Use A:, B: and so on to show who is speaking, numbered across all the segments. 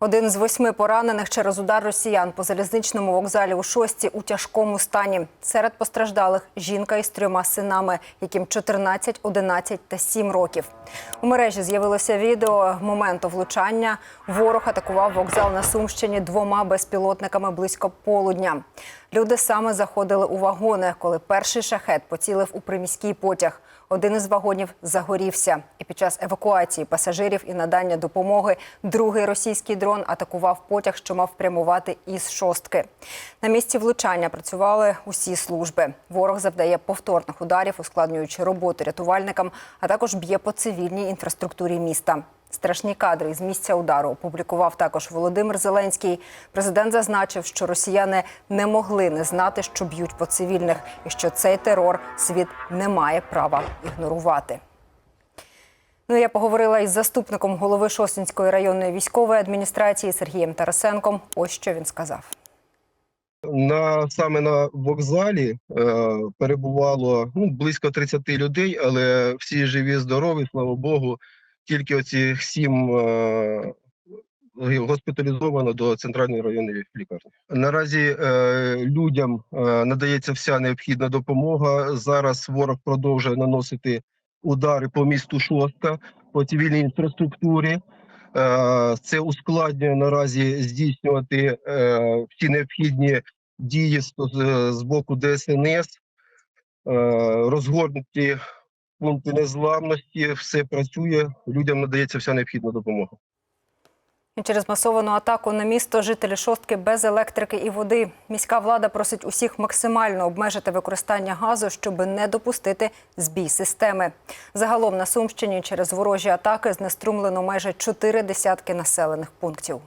A: Один з восьми поранених через удар росіян по залізничному вокзалі у шості у тяжкому стані. Серед постраждалих жінка із трьома синами, яким 14, 11 та 7 років. У мережі з'явилося відео моменту влучання. Ворог атакував вокзал на Сумщині двома безпілотниками близько полудня. Люди саме заходили у вагони, коли перший шахет поцілив у приміський потяг. Один із вагонів загорівся, і під час евакуації пасажирів і надання допомоги другий російський дрон атакував потяг, що мав прямувати із шостки. На місці влучання працювали усі служби. Ворог завдає повторних ударів, ускладнюючи роботу рятувальникам, а також б'є по цивільній інфраструктурі міста. Страшні кадри з місця удару опублікував також Володимир Зеленський. Президент зазначив, що росіяни не могли не знати, що б'ють по цивільних, і що цей терор світ не має права ігнорувати. Ну, я поговорила із заступником голови Шосінської районної військової адміністрації Сергієм Тарасенком. Ось що він сказав.
B: На саме на вокзалі е, перебувало ну, близько 30 людей, але всі живі, здорові, слава Богу. Тільки оці сім е, госпіталізовано до центральної районної лікарні. Наразі е, людям е, надається вся необхідна допомога. Зараз ворог продовжує наносити удари по місту Шостка, по цивільній інфраструктурі. Е, Це ускладнює наразі здійснювати е, всі необхідні дії з, з- боку ДСНС, е, розгорнуті пункти незламності, все працює, людям надається вся необхідна допомога.
A: Через масовану атаку на місто жителі шостки без електрики і води. Міська влада просить усіх максимально обмежити використання газу, щоб не допустити збій системи. Загалом на Сумщині через ворожі атаки знеструмлено майже чотири десятки населених пунктів.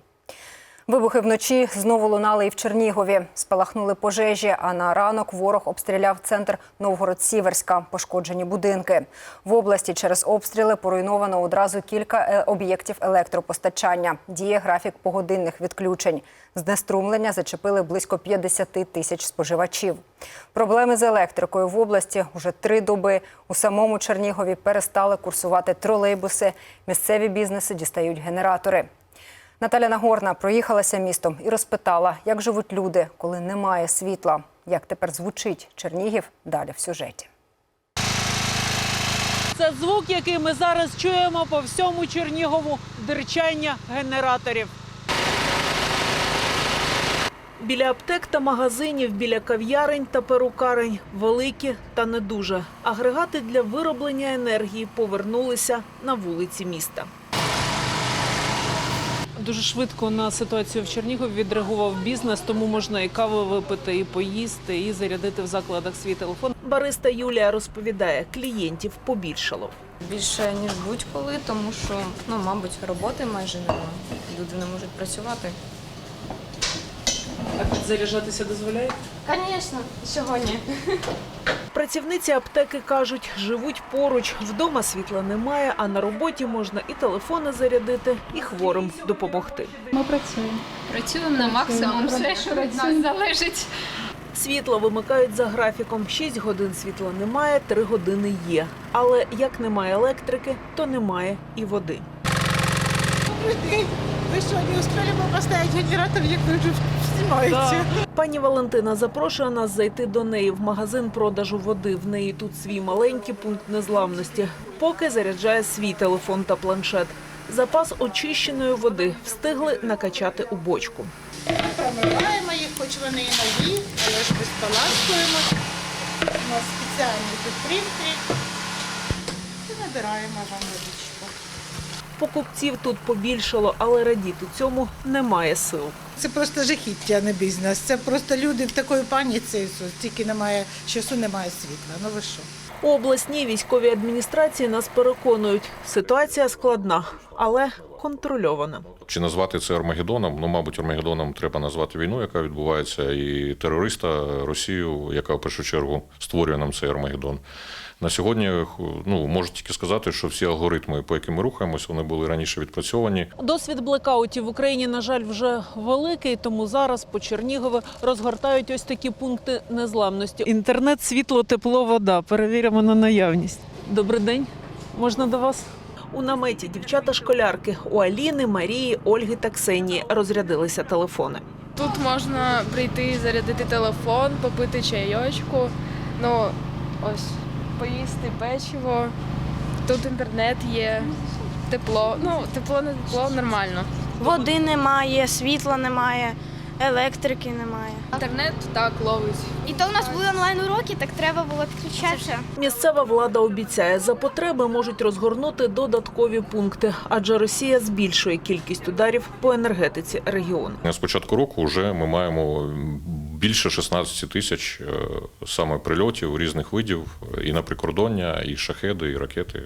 A: Вибухи вночі знову лунали і в Чернігові. Спалахнули пожежі, а на ранок ворог обстріляв центр Новгород-Сіверська, пошкоджені будинки. В області через обстріли поруйновано одразу кілька е, об'єктів електропостачання. Діє графік погодинних відключень. Знеструмлення зачепили близько 50 тисяч споживачів. Проблеми з електрикою в області уже три доби. У самому Чернігові перестали курсувати тролейбуси. Місцеві бізнеси дістають генератори. Наталя Нагорна проїхалася містом і розпитала, як живуть люди, коли немає світла. Як тепер звучить Чернігів далі в сюжеті.
C: Це звук, який ми зараз чуємо по всьому Чернігову дирчання генераторів. Біля аптек та магазинів, біля кав'ярень та перукарень великі та не дуже. Агрегати для вироблення енергії повернулися на вулиці міста. Дуже швидко на ситуацію в Чернігові відреагував бізнес, тому можна і каву випити, і поїсти, і зарядити в закладах свій телефон. Бариста Юлія розповідає, клієнтів побільшало.
D: Більше ніж будь-коли, тому що ну, мабуть, роботи майже немає. Люди не можуть працювати.
C: А підзаряджатися дозволяє?
D: Звісно, сьогодні.
C: Працівниці аптеки кажуть, живуть поруч, вдома світла немає, а на роботі можна і телефони зарядити, і хворим допомогти.
E: Ми працюємо.
D: Працюємо на максимум, все, що від нас залежить.
C: Світло вимикають за графіком. 6 годин світла немає, 3 години є. Але як немає електрики, то немає і води.
F: Вы что, не успели бы поставить генератор, як ви вже знімаєте?
C: Пані Валентина запрошує нас зайти до неї в магазин продажу води. В неї тут свій маленький пункт незламності. Поки заряджає свій телефон та планшет. Запас очищеної води встигли накачати у бочку.
F: Промиваємо їх, хоч вони і нові, але ж безполаскуємо. У нас спеціальні тут. І набираємо вам водичку.
C: Покупців тут побільшало, але радіти цьому немає сил.
F: Це просто жахіття, не бізнес. Це просто люди в такої паніці, тільки немає часу, немає світла. Ну ви що?
C: У обласній військовій адміністрації нас переконують, ситуація складна, але контрольована.
G: Чи назвати це Армагеддоном? Ну, мабуть, Армагеддоном треба назвати війну, яка відбувається, і терориста Росію, яка в першу чергу створює нам цей Армагеддон. На сьогодні ну, можу тільки сказати, що всі алгоритми, по яким ми рухаємося, вони були раніше відпрацьовані.
C: Досвід блекаутів в Україні, на жаль, вже великий, тому зараз по Чернігові розгортають ось такі пункти незламності. Інтернет, світло, тепло, вода. Перевіримо на наявність. Добрий день. Можна до вас? У наметі дівчата-школярки у Аліни, Марії, Ольги та Ксенії розрядилися телефони.
E: Тут можна прийти, зарядити телефон, попити чайочку, ну ось поїсти печиво. Тут інтернет є, тепло. Ну, тепло не тепло, нормально.
H: Води немає, світла немає, електрики немає.
E: Інтернет так ловить.
H: І то у нас були онлайн уроки, так треба було підключатися.
C: Місцева влада обіцяє, за потреби можуть розгорнути додаткові пункти, адже Росія збільшує кількість ударів по енергетиці регіону.
G: З початку року вже ми маємо більше 16 тисяч е, саме прильотів різних видів е, і на прикордоння, і шахеди, і ракети. е,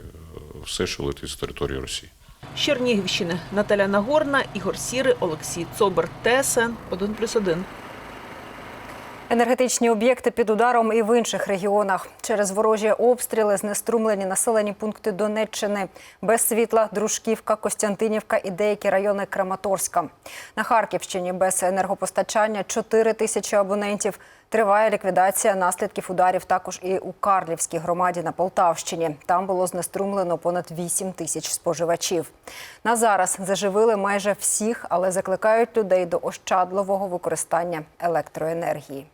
G: Все, що летить з території Росії.
C: З Чернігівщини Наталя Нагорна, Ігор Сіри, Олексій Цобер, ТСН 1+,1.
A: Енергетичні об'єкти під ударом і в інших регіонах. Через ворожі обстріли знеструмлені населені пункти Донеччини. Без світла Дружківка, Костянтинівка і деякі райони Краматорська. На Харківщині без енергопостачання 4 тисячі абонентів. Триває ліквідація наслідків ударів також і у Карлівській громаді на Полтавщині. Там було знеструмлено понад 8 тисяч споживачів. На зараз заживили майже всіх, але закликають людей до ощадливого використання електроенергії.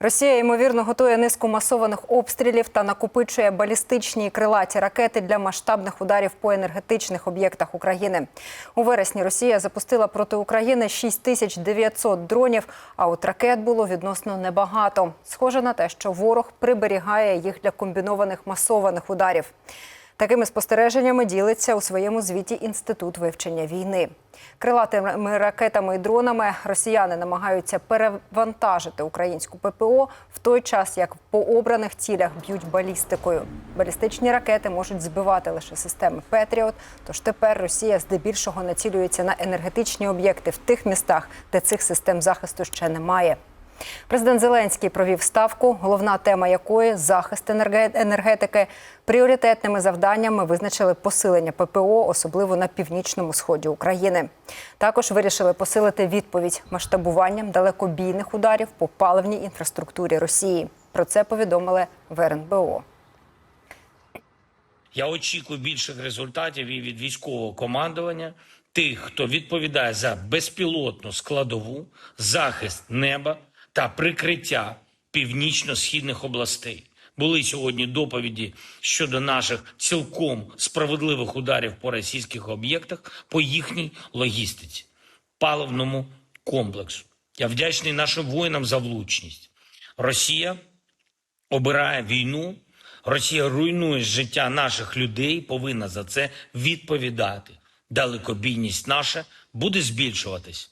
A: Росія ймовірно готує низку масованих обстрілів та накопичує балістичні і крилаті ракети для масштабних ударів по енергетичних об'єктах України. У вересні Росія запустила проти України 6900 дронів, а от ракет було відносно небагато. Схоже на те, що ворог приберігає їх для комбінованих масованих ударів. Такими спостереженнями ділиться у своєму звіті Інститут вивчення війни. Крилатими ракетами і дронами росіяни намагаються перевантажити українську ППО в той час, як по обраних цілях б'ють балістикою. Балістичні ракети можуть збивати лише системи Петріот. Тож тепер Росія здебільшого націлюється на енергетичні об'єкти в тих містах, де цих систем захисту ще немає. Президент Зеленський провів ставку, головна тема якої захист енерге- енергетики. Пріоритетними завданнями визначили посилення ППО, особливо на північному сході України. Також вирішили посилити відповідь масштабуванням далекобійних ударів по паливній інфраструктурі Росії. Про це повідомили в РНБО.
I: Я очікую більших результатів і від військового командування, тих, хто відповідає за безпілотну складову, захист неба та прикриття північно-східних областей. Були сьогодні доповіді щодо наших цілком справедливих ударів по російських об'єктах, по їхній логістиці, паливному комплексу. Я вдячний нашим воїнам за влучність. Росія обирає війну. Росія руйнує життя наших людей, повинна за це відповідати. Далекобійність наша буде збільшуватись.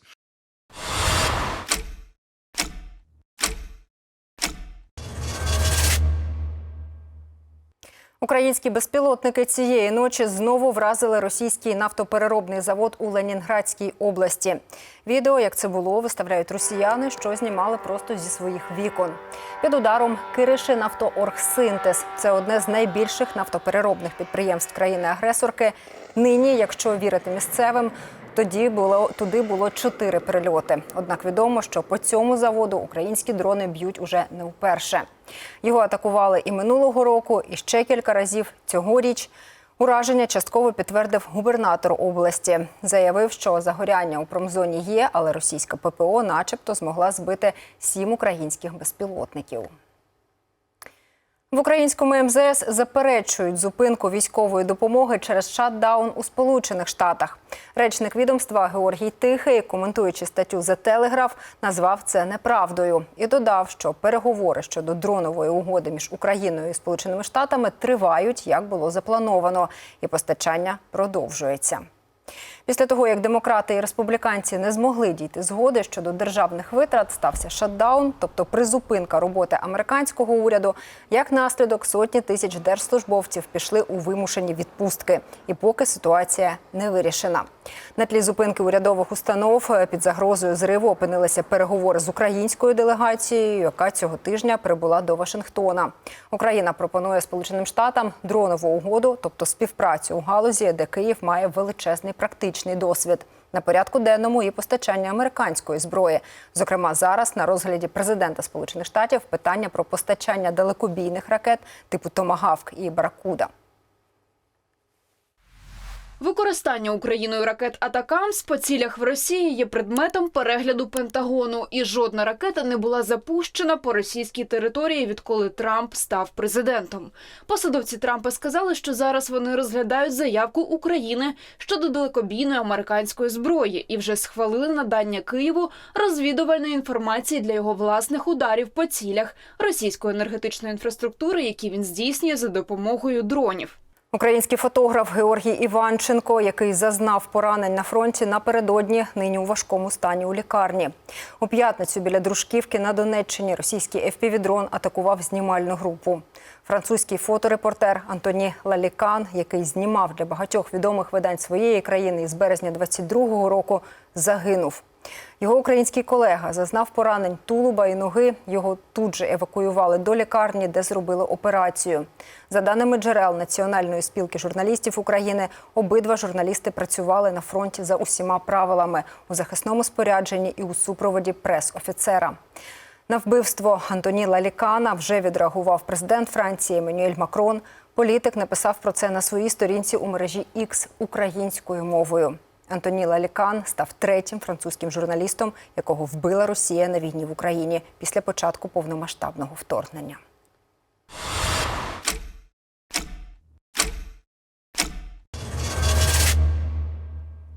A: Українські безпілотники цієї ночі знову вразили російський нафтопереробний завод у Ленінградській області. Відео, як це було, виставляють росіяни, що знімали просто зі своїх вікон. Під ударом Кириши Нафтооргсинтез. Це одне з найбільших нафтопереробних підприємств країни-агресорки. Нині, якщо вірити місцевим, тоді було туди було чотири прильоти. Однак відомо, що по цьому заводу українські дрони б'ють уже не вперше. Його атакували і минулого року, і ще кілька разів цьогоріч. Ураження частково підтвердив губернатор області. Заявив, що загоряння у промзоні є, але російська ППО, начебто, змогла збити сім українських безпілотників. В українському МЗС заперечують зупинку військової допомоги через шатдаун у Сполучених Штатах. Речник відомства Георгій Тихий, коментуючи статтю за Телеграф, назвав це неправдою і додав, що переговори щодо дронової угоди між Україною і Сполученими Штатами тривають, як було заплановано, і постачання продовжується. Після того, як демократи і республіканці не змогли дійти згоди щодо державних витрат, стався шатдаун, тобто призупинка роботи американського уряду. Як наслідок, сотні тисяч держслужбовців пішли у вимушені відпустки, і поки ситуація не вирішена. На тлі зупинки урядових установ е, під загрозою зриву опинилися переговори з українською делегацією, яка цього тижня прибула до Вашингтона. Україна пропонує Сполученим Штатам дронову угоду, тобто співпрацю у галузі, де Київ має величезний практичний досвід. На порядку денному і постачання американської зброї. Зокрема, зараз на розгляді президента Сполучених Штатів питання про постачання далекобійних ракет типу Томагавк і Баракуда.
J: Використання Україною ракет Атакамс по цілях в Росії є предметом перегляду Пентагону, і жодна ракета не була запущена по російській території, відколи Трамп став президентом. Посадовці Трампа сказали, що зараз вони розглядають заявку України щодо далекобійної американської зброї і вже схвалили надання Києву розвідувальної інформації для його власних ударів по цілях російської енергетичної інфраструктури, які він здійснює за допомогою дронів.
A: Український фотограф Георгій Іванченко, який зазнав поранень на фронті напередодні, нині у важкому стані у лікарні. У п'ятницю біля Дружківки на Донеччині російський ФПВ-дрон атакував знімальну групу. Французький фоторепортер Антоні Лалікан, який знімав для багатьох відомих видань своєї країни із березня 22-го року, загинув. Його український колега зазнав поранень тулуба і ноги. Його тут же евакуювали до лікарні, де зробили операцію. За даними джерел Національної спілки журналістів України, обидва журналісти працювали на фронті за усіма правилами у захисному спорядженні і у супроводі прес-офіцера. На вбивство Антоніла Лікана вже відреагував президент Франції Еммануель Макрон. Політик написав про це на своїй сторінці у мережі X українською мовою. Антоніла Лікан став третім французьким журналістом, якого вбила Росія на війні в Україні після початку повномасштабного вторгнення.